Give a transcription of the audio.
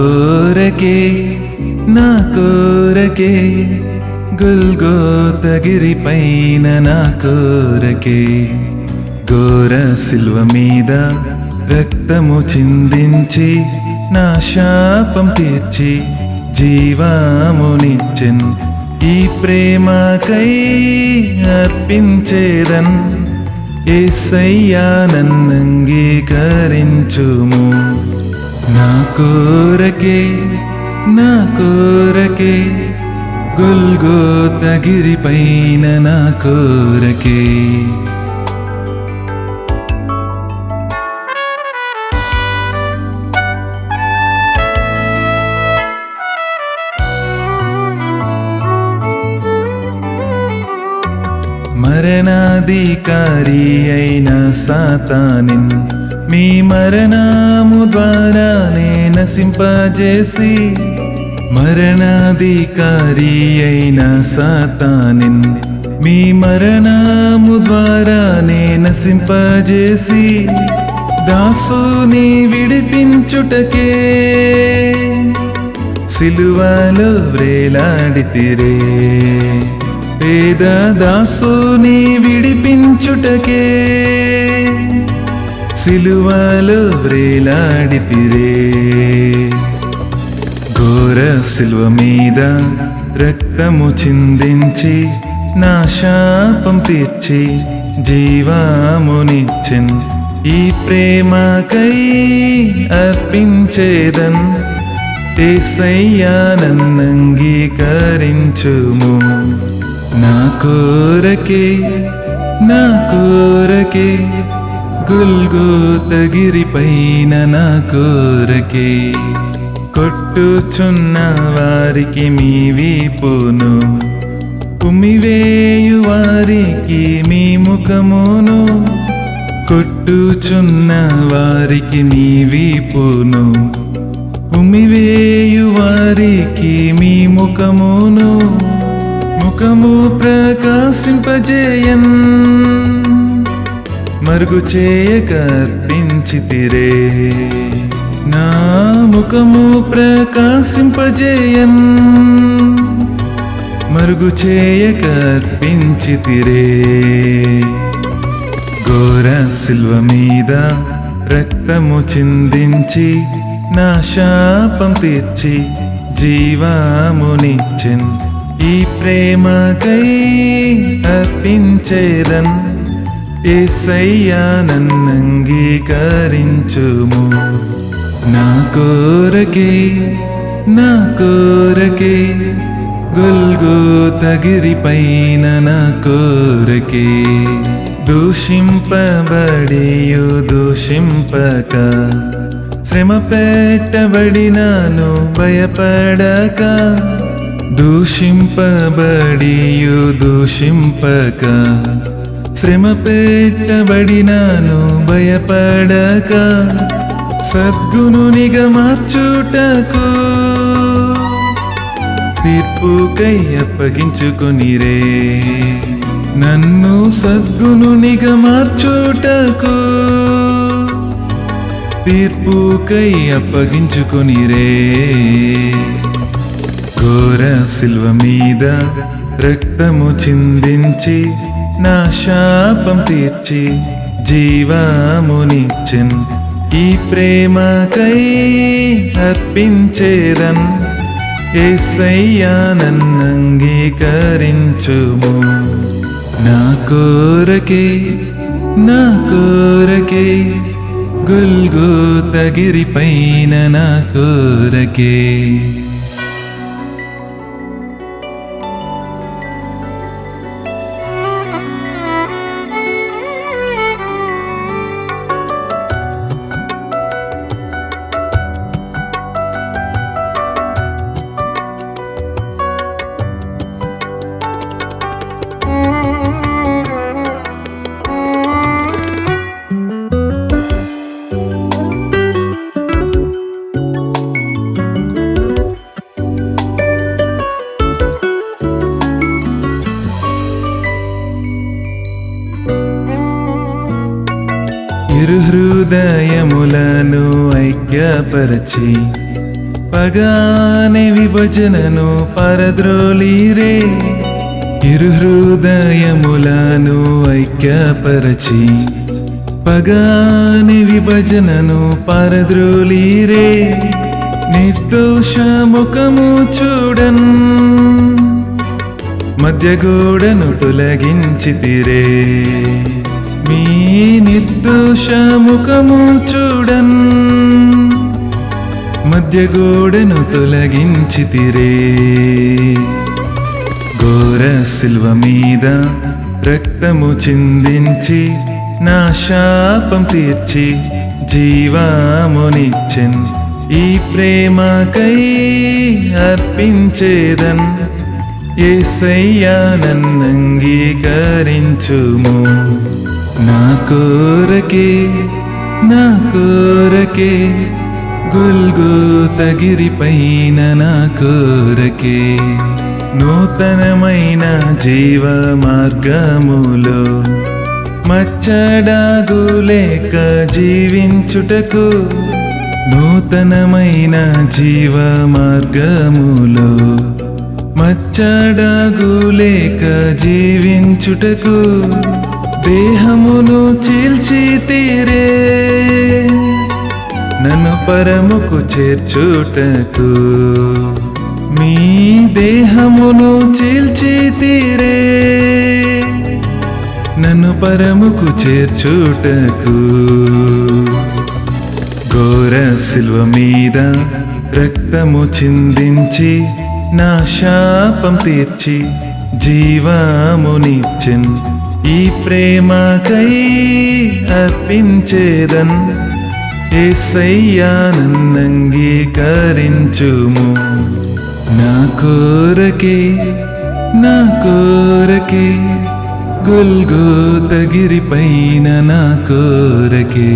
కోరకే నా కోరకే గుల్గోతగిరి పైన నా కోరకే. ఘోర శిల్వ మీద రక్తము చిందించి నా శాపం తీర్చి జీవామునిచ్చెన్. ఈ ప్రేమకై అర్పించేదన్ ఏసయ్యా నన్నంగీకరించుము నా కోరకే నా కోరకే గుల్గోతగిరి పైన నా కోరకే. మరణాధికారి అయిన సాతానిన్ మీ మరణము ద్వారానే నశింపజేసి మరణాధికారి అయిన సాతానిన్ మీ మరణము ద్వారానే నశింపజేసి దాసుని విడిపించుటకే సిలువలో వ్రేలాడితిరే పేద దాసుని విడిపించుటకే సిలువలో వ్రేలాడితిరే ఘోర సిల్వ మీద రక్తము చిందించి నా శాపం తీర్చి జీవామునిచ్చిన్. ఈ ప్రేమకై అర్పించేదన్ ఏసయ్యానంగీకరించుము నా కోరకే నా కోరకే గుల్గోతగిరి పైన నా కోరకే కొట్టుచున్న వారికి మీ వీపును కుమివేయు వారికి మీ ముఖమును కొట్టుచున్న వారికి నీ వీపును కుమివేయు వారికి మీ ముఖమును ముఖము ప్రకాశింపజేయన్. మరుగు చేయకర్పించితిరే నా ముఖము ప్రకాశింపజేయన్. మరుగు చేయకర్పించితిరే ఘోర శిల్వ మీద రక్తము చిందించి నా శాపం తీర్చి జీవామునిచ్చిన్. ఈ ప్రేమకై అర్పించేదన్. ఏసయ్యా నన్నంగీకరించుము. నా కోరకే నా కోరకే గుల్గోతగిరి పైన నా కోరకే. దూషింపబడియు దూషింపక. శ్రమ పెట్టబడినాను భయపడక. దూషింపబడియు దూషింపక. శ్రమ పెట్టబడినాను భయపడక సద్గుణునిగా మార్చుటకు తీర్పుకై అప్పగించుకునిరే. నన్ను సద్గుణునిగా మార్చుటకు తీర్పుకై అప్పగించుకునిరే. ఘోర శిల్వ మీద రక్తము చిందించి నా శాపం తీర్చి జీవామునిచ్చెన్. ఈ ప్రేమకై అర్పించేరన్ ఏసయ్యానన్నంగీకరించుము నా కోరకే నా కోరకే గుల్గోతగిరిపైన నా కోరకే. ఇరు హృదయములను ఐక్యపరచి పగాని విభజనను పరద్రోలీరే. ఇరు హృదయములను ఐక్యపరచి పగాని విభజనను పరద్రోలిరే. నిర్దోష ముఖము చూడన్ మధ్యగోడను తొలగించితిరే. మీ నిర్దోషముఖము చూడన్ మధ్యగోడను తొలగించితిరే ఘోర శిల్వ మీద రక్తము చిందించి నా శాపం తీర్చి జీవామునిచ్చెన్. ఈ ప్రేమకై అర్పించేదన్. ఏసయ్యా నన్నంగీకరించుము నా కోరకే నా కోరకే గుల్గోతగిరిపైన నా కోరకే. నూతనమైన జీవ మార్గములో మచ్చడాగు లేక జీవించుటకు నూతనమైన జీవ మార్గములో మచ్చడాగు లేక జీవించుటకు దేహమును చీల్చి తీరే నన్ను పరముకు చేర్చుటకు. మీ దేహమును చీల్చి తీరే నన్ను పరముకు చేర్చుటకు. ఘోర శిల్వ మీద రక్తము చిందించి నా శాపం తీర్చి జీవమునిచ్చెన్. ఈ ప్రేమకై అర్పించేదన్ ఏసయ్యా నన్నంగీకరించుము నా కోరకే నా కోరకే గుల్గోతగిరిపైన నా కోరకే.